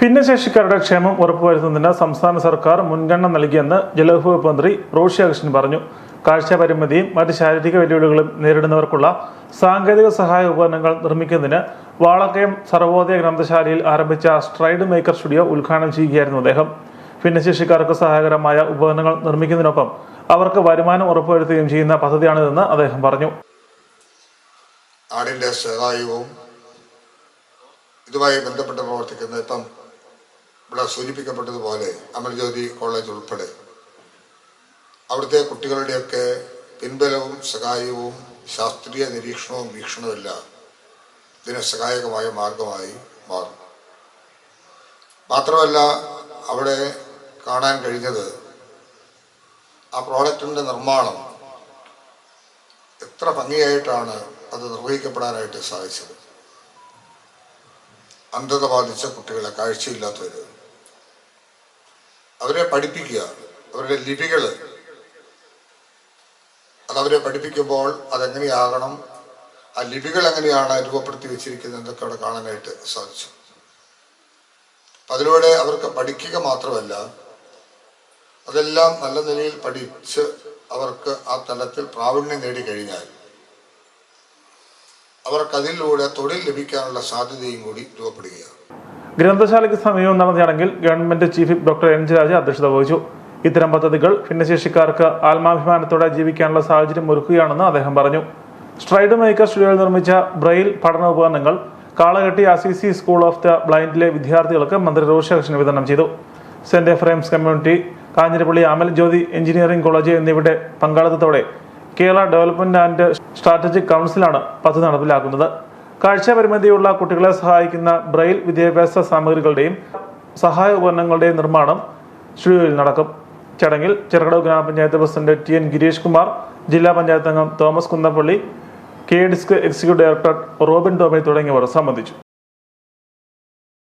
ഭിന്നശേഷിക്കാരുടെ ക്ഷേമം ഉറപ്പുവരുത്തുന്നതിന് സംസ്ഥാന സർക്കാർ മുൻഗണന നൽകിയെന്ന് ജലവിഭവ മന്ത്രി റോഷി അഗസ്റ്റിൻ പറഞ്ഞു. കാഴ്ച പരിമിതിയും മറ്റ് ശാരീരിക വെല്ലുവിളികളും നേരിടുന്നവർക്കുള്ള സാങ്കേതിക സഹായ ഉപകരണങ്ങൾ നിർമ്മിക്കുന്നതിന് വാളക്കയം സർവോദയ ഗ്രന്ഥശാലയിൽ ആരംഭിച്ച സ്ട്രൈഡ് മേക്കർ സ്റ്റുഡിയോ ഉദ്ഘാടനം ചെയ്യുകയായിരുന്നു അദ്ദേഹം. ഭിന്നശേഷിക്കാർക്ക് സഹായകരമായ ഉപകരണങ്ങൾ നിർമ്മിക്കുന്നതിനൊപ്പം അവർക്ക് വരുമാനം ഉറപ്പുവരുത്തുകയും ചെയ്യുന്ന പദ്ധതിയാണിതെന്ന് അദ്ദേഹം പറഞ്ഞു. ഇതുമായി ബന്ധപ്പെട്ട് പ്രവർത്തിക്കുന്ന ഇപ്പം ഇവിടെ സൂചിപ്പിക്കപ്പെട്ടതുപോലെ അമൽജ്യോതി കോളേജ് ഉൾപ്പെടെ അവിടുത്തെ കുട്ടികളുടെയൊക്കെ പിൻബലവും സഹായവും ശാസ്ത്രീയ നിരീക്ഷണവും വീക്ഷണവും എല്ലാം ഇതിന് സഹായകമായ മാർഗമായി മാറും. മാത്രമല്ല അവിടെ കാണാൻ കഴിഞ്ഞത് ആ പ്രോഡക്റ്റിന്റെ നിർമ്മാണം എത്ര ഭംഗിയായിട്ടാണ് അത് നിർവഹിക്കപ്പെടാനായിട്ട് സാധിച്ചത്. അന്ധത ബാധിച്ച കുട്ടികളെ കാഴ്ചയില്ലാത്തവര് അവരെ പഠിപ്പിക്കുക. അവരുടെ ലിപികൾ അതവരെ പഠിപ്പിക്കുമ്പോൾ അതെങ്ങനെയാകണം? ആ ലിപികൾ എങ്ങനെയാണ് രൂപപ്പെടുത്തി വെച്ചിരിക്കുന്നത് എന്നൊക്കെ അവിടെ കാണാനായിട്ട് സാധിച്ചു. അതിലൂടെ അവർക്ക് പഠിക്കുക മാത്രമല്ല അതെല്ലാം നല്ല നിലയിൽ പഠിച്ച് അവർക്ക് ആ തലത്തിൽ പ്രാവീണ്യം നേടിക്കഴിഞ്ഞാൽ അവർക്കതിലൂടെ തൊഴിൽ ലഭിക്കാനുള്ള സാധ്യതയും കൂടി രൂപപ്പെടുകയാണ്. ഗ്രന്ഥശാലയ്ക്ക് സമീപം നടന്ന ചടങ്ങിൽ government chief doctor N G Raja അധ്യക്ഷത വഹിച്ചു. ഇത്തരം പദ്ധതികൾ ഭിന്നശേഷിക്കാർക്ക് ആത്മാഭിമാനത്തോടെ ജീവിക്കാനുള്ള സാഹചര്യം ഒരുക്കുകയാണെന്ന് അദ്ദേഹം പറഞ്ഞു. സ്ട്രൈഡ് മേക്കർ സ്റ്റുഡിയോയിൽ നിർമ്മിച്ച ബ്രെയിൽ പഠന ഉപകരണങ്ങൾ Kalaketty Assisi school of the ബ്ലൈൻഡിലെ വിദ്യാർത്ഥികൾക്ക് മന്ത്രി അഗസ്റ്റിന് വിതരണം ചെയ്തു. Saint frames community Kanjirappally Amal Jyothi engineering college എന്നിവയുടെ പങ്കാളിത്തത്തോടെ കേരള ഡെവലപ്മെന്റ് ആൻഡ് സ്ട്രാറ്റജിക് കൗൺസിലാണ് പദ്ധതി നടപ്പിലാക്കുന്നത്. കാഴ്ച പരിമിതിയുള്ള കുട്ടികളെ സഹായിക്കുന്ന ബ്രെയിൽ വിദ്യാഭ്യാസ സാമഗ്രികളുടെയും സഹായ ഉപകരണങ്ങളുടെയും നിർമ്മാണം സ്റ്റുഡിയോയിൽ നടക്കും. ചടങ്ങിൽ ചെറുകടവ് ഗ്രാമപഞ്ചായത്ത് president T N Girish Kumar ജില്ലാ പഞ്ചായത്ത് അംഗം Thomas Kunnappally K DISC executive director Robin Tomy തുടങ്ങിയവർ സംബന്ധിച്ചു.